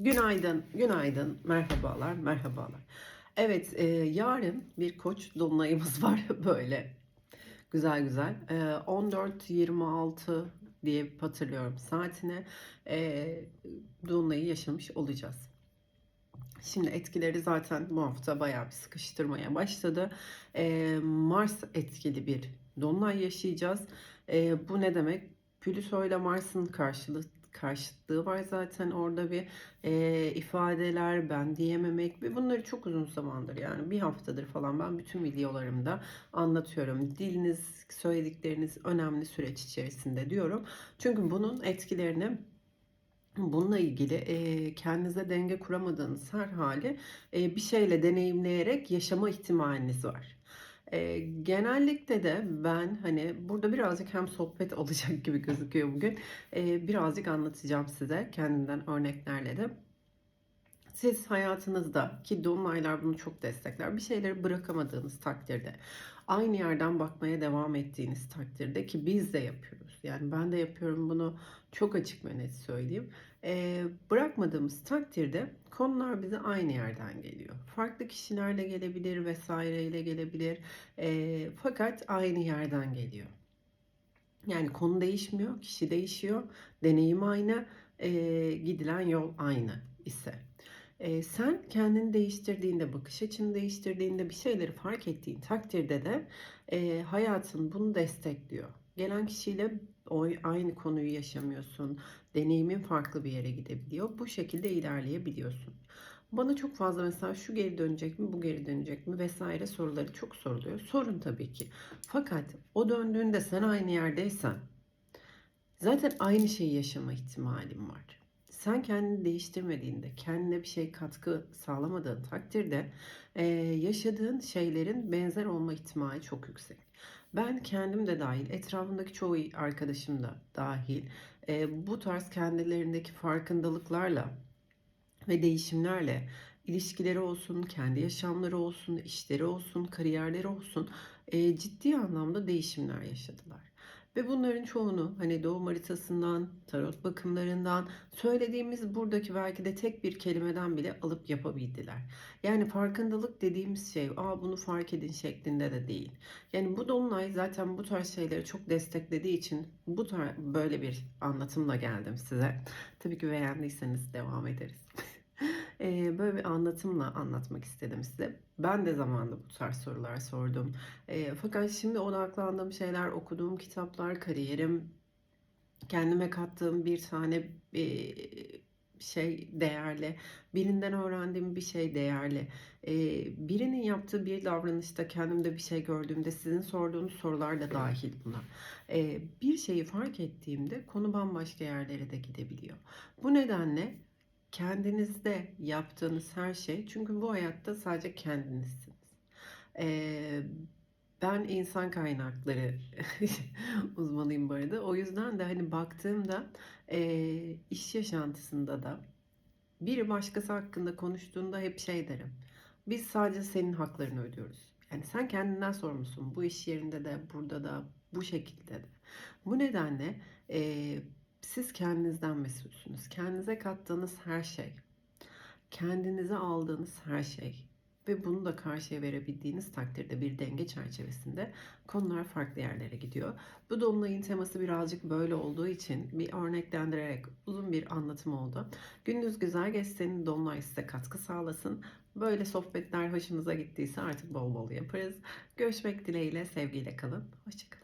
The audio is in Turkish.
Günaydın, günaydın, merhabalar, merhabalar. Evet, e, yarın bir koç dolunayımız var böyle. Güzel güzel. E, 14.26 diye hatırlıyorum saatine e, dolunayı yaşamış olacağız. Şimdi etkileri zaten bu hafta bayağı bir sıkıştırmaya başladı. E, Mars etkili bir dolunay yaşayacağız. E, bu ne demek? Plüto ile Mars'ın karşılığı karşıtlığı var zaten orada bir e, ifadeler ben diyememek ve bunları çok uzun zamandır yani bir haftadır falan ben bütün videolarımda anlatıyorum. Diliniz, söyledikleriniz önemli süreç içerisinde diyorum. Çünkü bunun etkilerini Bununla ilgili e, kendinize denge kuramadığınız her hali e, bir şeyle deneyimleyerek yaşama ihtimaliniz var. E, genellikle de ben hani burada birazcık hem sohbet olacak gibi gözüküyor bugün. E, birazcık anlatacağım size kendimden örneklerle de. Siz hayatınızda ki dolunaylar bunu çok destekler. Bir şeyleri bırakamadığınız takdirde aynı yerden bakmaya devam ettiğiniz takdirde ki biz de yapıyoruz. Yani ben de yapıyorum bunu çok açık ve net söyleyeyim. Ee, bırakmadığımız takdirde konular bize aynı yerden geliyor. Farklı kişilerle gelebilir vesaireyle gelebilir. Ee, fakat aynı yerden geliyor. Yani konu değişmiyor, kişi değişiyor, deneyim aynı, ee, gidilen yol aynı ise. Ee, sen kendini değiştirdiğinde, bakış açını değiştirdiğinde bir şeyleri fark ettiğin takdirde de e, hayatın bunu destekliyor. Gelen kişiyle aynı konuyu yaşamıyorsun. Deneyimin farklı bir yere gidebiliyor. Bu şekilde ilerleyebiliyorsun. Bana çok fazla mesela şu geri dönecek mi, bu geri dönecek mi vesaire soruları çok soruluyor. Sorun tabii ki. Fakat o döndüğünde sen aynı yerdeysen zaten aynı şeyi yaşama ihtimalin var. Sen kendini değiştirmediğinde, kendine bir şey katkı sağlamadığın takdirde e, yaşadığın şeylerin benzer olma ihtimali çok yüksek. Ben kendim de dahil, etrafımdaki çoğu arkadaşım da dahil e, bu tarz kendilerindeki farkındalıklarla ve değişimlerle ilişkileri olsun, kendi yaşamları olsun, işleri olsun, kariyerleri olsun e, ciddi anlamda değişimler yaşadılar. Ve bunların çoğunu hani doğum haritasından, tarot bakımlarından, söylediğimiz buradaki belki de tek bir kelimeden bile alıp yapabildiler. Yani farkındalık dediğimiz şey, aa bunu fark edin şeklinde de değil. Yani bu dolunay zaten bu tarz şeyleri çok desteklediği için bu böyle bir anlatımla geldim size. Tabii ki beğendiyseniz devam ederiz. Böyle bir anlatımla anlatmak istedim size. Ben de zamanında bu tarz sorular sordum. Fakat şimdi odaklandığım şeyler, okuduğum kitaplar, kariyerim, kendime kattığım bir tane şey değerli, birinden öğrendiğim bir şey değerli. Birinin yaptığı bir davranışta kendimde bir şey gördüğümde sizin sorduğunuz sorular da dahil buna. Bir şeyi fark ettiğimde konu bambaşka yerlere de gidebiliyor. Bu nedenle kendinizde yaptığınız her şey çünkü bu hayatta sadece kendinizsiniz. Ee, ben insan kaynakları uzmanıyım bu arada. O yüzden de hani baktığımda e, iş yaşantısında da biri başkası hakkında konuştuğunda hep şey derim. Biz sadece senin haklarını ödüyoruz. Yani sen kendinden sorumlusun. Bu iş yerinde de, burada da, bu şekilde de. Bu nedenle e, siz kendinizden mesulsünüz. Kendinize kattığınız her şey, kendinize aldığınız her şey ve bunu da karşıya verebildiğiniz takdirde bir denge çerçevesinde konular farklı yerlere gidiyor. Bu dolunayın teması birazcık böyle olduğu için bir örneklendirerek uzun bir anlatım oldu. Gününüz güzel geçsin, dolunay size katkı sağlasın. Böyle sohbetler hoşunuza gittiyse artık bol bol yaparız. Görüşmek dileğiyle, sevgiyle kalın. Hoşçakalın.